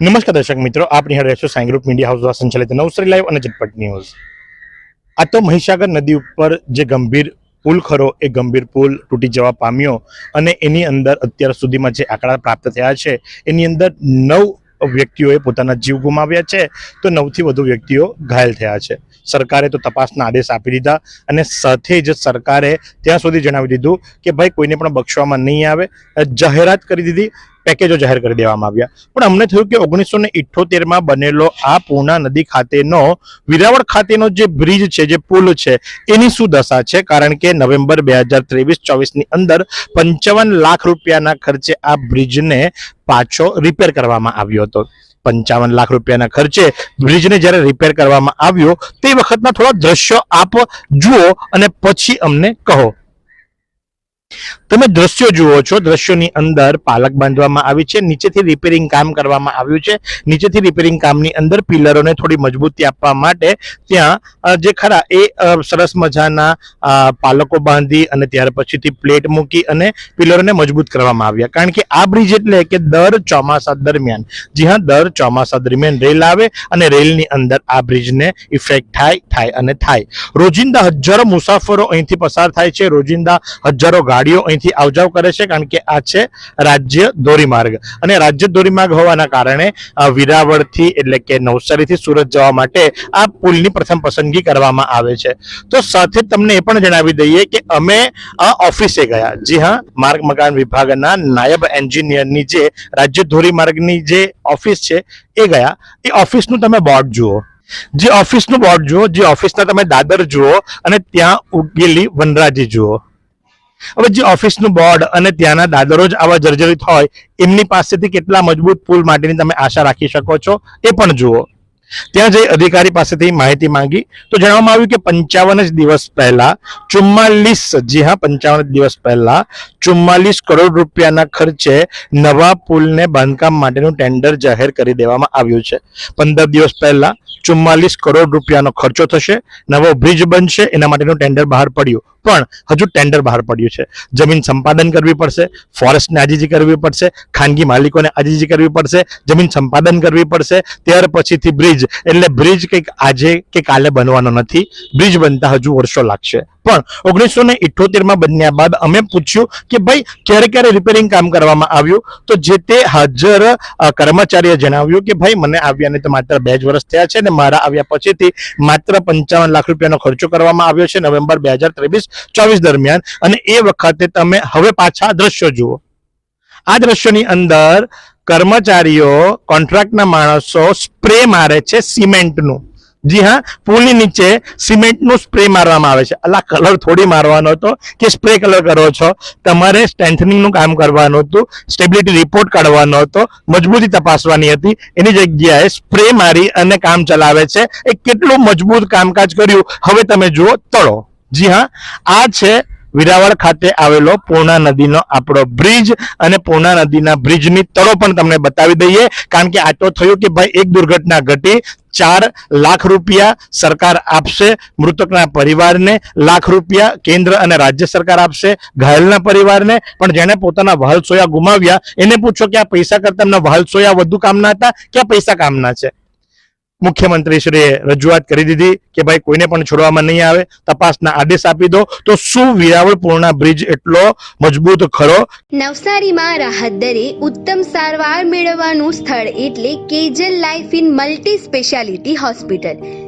નમસ્કાર દર્શક મિત્રો, આપ નિહાળ રહ્યા છો સાઈ ગ્રુપ મીડિયા હાઉસ દ્વારા સંચાલિત નવસરી લાઈવ અને ઝટપટ ન્યૂઝ. આ તો મહીસાગર નદી ઉપર જે ગંભીર પુલ ખરો એ ગંભીર પુલ તૂટી જવા પામ્યો અને એની અંદર અત્યાર સુધીમાં જે આંકડા પ્રાપ્ત થયા છે, એની અંદર નવ વ્યક્તિઓએ પોતાના જીવ ગુમાવ્યા છે. તો નવથી વધુ વ્યક્તિઓ ઘાયલ થયા છે. સરકારે તો તપાસના આદેશ આપી દીધા અને સાથે જ સરકારે ત્યાં સુધી જણાવી દીધું કે ભાઈ કોઈને પણ બક્ષવામાં નહીં આવે. જાહેરાત કરી દીધી પેકેજો જાહેર કરી દેવામાં આવ્યા. પણ અમને થયું કે ઓગણીસો ને ઇઠ્ઠોતેરમાં બનેલો આ પૂર્ણા નદી ખાતેનો, વિરાવળ ખાતેનો જે બ્રિજ છે, જે પુલ છે, એની શું દશા છે? કારણ કે નવેમ્બર બે હજાર ત્રેવીસ ચોવીસની અંદર પંચાવન લાખ રૂપિયાના ખર્ચે આ બ્રિજને પાછો રિપેર કરવામાં આવ્યો હતો. પંચાવન લાખ રૂપિયાના ખર્ચે બ્રિજને જ્યારે રિપેર કરવામાં આવ્યો, તે વખતના થોડા દ્રશ્યો આપ જુઓ અને પછી અમને કહો. તમે દ્રશ્યો જુઓ છો, દ્રશ્યોની અંદર પાલક બાંધવામાં આવી છે, નીચેથી રિપેરિંગ કામ કરવામાં આવ્યું છે, નીચેથી રિપેરિંગ કામની અંદર પિલરોને થોડી મજબૂતી આપવા માટે ત્યાં જે ખરા એ સરસ મજાના પાલકો બાંધી અને ત્યાર પછીથી પ્લેટ મૂકી અને પિલરોને મજબૂત કરવામાં આવ્યા. કારણ કે આ બ્રિજ એટલે કે દર ચોમાસા દરમિયાન, જી હા, દર ચોમાસા દરમિયાન રેલ આવે અને રેલની અંદર આ બ્રિજને ઇફેક્ટ થાય થાય અને થાય. રોજિંદા હજારો મુસાફરો અહીંથી પસાર થાય છે, રોજિંદા હજારો ગાડીઓ અહીંથી આવજાવ કરે છે, કારણ કે આ છે રાજ્ય ધોરીમાર્ગ. અને રાજ્ય ધોરીમાર્ગ હોવાના કારણે વિરાવળથી એટલે કે નવસારીથી સુરત જવા માટે આ પુલની પ્રથમ પસંદગી કરવામાં આવે છે. તો સાથે તમને એ પણ જણાવી દઈએ કે અમે આ ઓફિસે ગયા. જી હા, માર્ગ મકાન વિભાગના નાયબ એન્જિનિયરની જે રાજ્ય ધોરીમાર્ગની જે ઓફિસ છે, એ ગયા. એ ઓફિસનું તમે બોર્ડ જુઓ. જે ઓફિસનું બોર્ડ જુઓ, જે ઓફિસના તમે દાદર જુઓ અને ત્યાં ઉગેલી વનરાજી જુઓ. હવે જે ઓફિસનું બોર્ડ અને ત્યાંના દાદરો જ આવા જર્જરિત હોય, એમની પાસેથી કેટલા મજબૂત પુલ માટેની તમે આશા રાખી શકો છો, એ પણ જુઓ. ત્યાં જઈ અધિકારી પાસેથી માહિતી માંગી. તો જણાવવામાં આવ્યું કે પંચાવન જ દિવસ પહેલા, ચુમ્માલીસ, જી હા, પંચાવન દિવસ પહેલા, ચુમ્માલીસ કરોડ રૂપિયાના ખર્ચે નવા પુલને બાંધકામ માટેનું ટેન્ડર જાહેર કરી દેવામાં આવ્યું છે. પંદર દિવસ પહેલા, ચુમ્માલીસ કરોડ રૂપિયાનો ખર્ચો થશે, નવો બ્રિજ બનશે, એના માટેનું ટેન્ડર બહાર પડ્યું. પણ હજુ ટેન્ડર બહાર પડ્યું છે. જમીન સંપાદન કરવી પડશે ફોરેસ્ટને આજીજી કરવી પડશે, ખાનગી માલિકોને આજીજી કરવી પડશે, જમીન સંપાદન કરવી પડશે, ત્યાર પછીથી બ્રિજ એટલે બ્રિજ કંઈક આજે કે કાલે બનવાનો નથી. બ્રિજ બનતા હજુ વર્ષો લાગશે. પણ ઓગણીસો ને ઇઠોતેરમાં બન્યા બાદ અમે પૂછ્યું કે ભાઈ, ક્યારે ક્યારે રિપેરિંગ કામ કરવામાં આવ્યું? તો જે તે હાજર કર્મચારીએ જણાવ્યું કે ભાઈ, મને આવ્યાને તો માત્ર બે જ વર્ષ થયા છે ને મારા આવ્યા પછીથી માત્ર પંચાવન લાખ રૂપિયાનો ખર્ચો કરવામાં આવ્યો છે નવેમ્બર બે હજાર ત્રેવીસ ચોવીસ દરમિયાન. અને એ વખતે તમે હવે પાછા દ્રશ્યો જુઓ. આ દ્રશ્યોની અંદર કર્મચારીઓ કોન્ટ્રાક્ટના માણસો સ્પ્રે મારે છે સિમેન્ટનું. જી હા, પુલની નીચે સિમેન્ટનું સ્પ્રે મારવામાં આવે છે. અલા કલર થોડી મારવાનો હતો કે સ્પ્રે કલર કરો છો? તમારે સ્ટ્રેન્થનિંગનું કામ કરવાનું હતું સ્ટેબિલિટી રિપોર્ટ કાઢવાનો હતો, મજબૂતી તપાસવાની હતી. એની જગ્યાએ સ્પ્રે મારી અને કામ ચલાવે છે. એ કેટલું મજબૂત કામકાજ કર્યું? હવે તમે જુઓ, તળો. જી હા, આ છે વિરાવળ ખાતે આવેલો પૂર્ણા નદીનો આપણો બ્રિજ અને પૂર્ણા નદીના બ્રિજની તળો પણ તમને બતાવી દઈએ. કારણ કે આ તો થયું કે ભાઈ એક દુર્ઘટના ઘટી, ચાર લાખ રૂપિયા સરકાર આપશે મૃતકના પરિવારને, લાખ રૂપિયા કેન્દ્ર અને રાજ્ય સરકાર આપશે ઘાયલના પરિવારને. પણ જેને પોતાના વહાલ સોયા ગુમાવ્યા, એને પૂછો કે આ પૈસા કરતા એમના વહાલ સોયા વધુ કામના હતા? કે પૈસા કામના છે? મુખ્યમંત્રીશ્રીએ રજૂઆત કરી દીધી કે ભાઈ કોઈને પણ છોડવામાં નહીં આવે, તપાસના આદેશ આપી દો. તો શું વિરાવળ પૂર્ણા બ્રિજ એટલો મજબૂત ખરો? નવસારીમાં રાહત દરે ઉત્તમ સારવાર મેળવવાનું સ્થળ એટલે Kejal life in multi speciality hospital.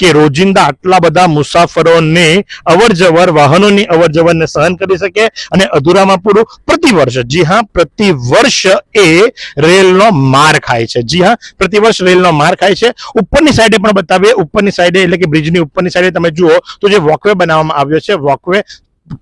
કે રોજિંદા આટલા બધા મુસાફરોને અવર જવર વાહનોની અવર જવરને સહન કરી શકે અને અધૂરામાં પૂરું પ્રતિ વર્ષ જી હા પ્રતિ વર્ષ એ રેલનો માર ખાય છે. જી હા પ્રતિ વર્ષ રેલનો માર ખાય છે. ઉપરની સાઈડે પણ બતાવીએ. ઉપરની સાઈડે એટલે કે બ્રિજની ઉપરની સાઈડે તમે જુઓ તો જે વોકવે બનાવવામાં આવ્યો છે વોકવે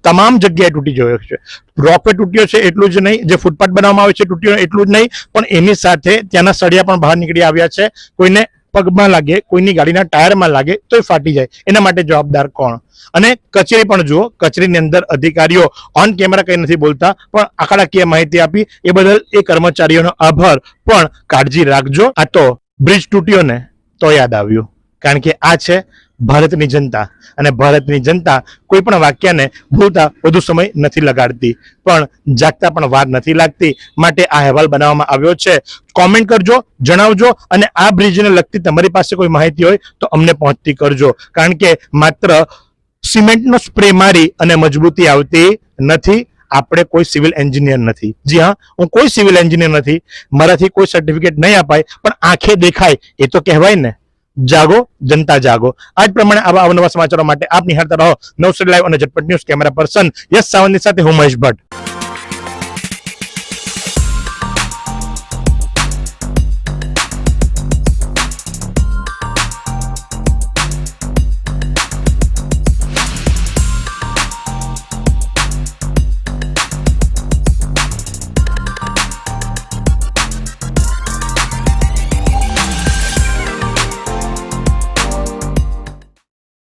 તમામ જગ્યાએ તૂટી ગયો છે. રોકવે તૂટ્યો છે એટલું જ નહીં, જે ફૂટપાથ બનાવવામાં આવે છે તૂટ્યો એટલું જ નહીં, પણ એની સાથે ત્યાંના સળિયા પણ બહાર નીકળી આવ્યા છે. કોઈને પગમાં લાગે, કોઈની ગાડીના ટાયરમાં લાગે તો એ ફાટી જાય. એના માટે જવાબદાર કોણ? અને કચેરી પણ જુઓ, કચેરીની અંદર અધિકારીઓ ઓન કેમેરા કઈ નથી બોલતા, પણ આંકડાકીય માહિતી આપી, એ બદલ એ કર્મચારીઓનો આભાર. પણ કાળજી રાખજો. આ તો બ્રિજ તૂટ્યો ને, તો યાદ આવ્યું. કારણ કે આ છે ભારતની જનતા. અને ભારતની જનતા કોઈ પણ વાક્યને ભૂલતા વધુ સમય નથી લગાડતી. પણ જાગતા પણ વાર નથી લાગતી. માટે આ અહેવાલ બનાવવામાં આવ્યો છે. કોમેન્ટ કરજો, જણાવજો અને આ બ્રિજને લગતી તમારી પાસે કોઈ માહિતી હોય તો અમને પહોંચતી કરજો. કારણ કે માત્ર સિમેન્ટનો સ્પ્રે મારી અને મજબૂતી આવતી નથી. આપણે કોઈ સિવિલ એન્જિનિયર નથી. જી હા, હું કોઈ સિવિલ એન્જિનિયર નથી. મારાથી કોઈ સર્ટિફિકેટ નહીં અપાય, પણ આંખે દેખાય, એ તો કહેવાય ને. જાગો, જનતા જાગો. આજ પ્રમાણે આવા અવનવા સમાચારો માટે આપ નિહાળતા રહો નવસરી લાઈવ અને ઝટપટ ન્યૂઝ કેમેરા પર્સન યસ સાવંતની સાથે હું મહેશ ભટ્ટ.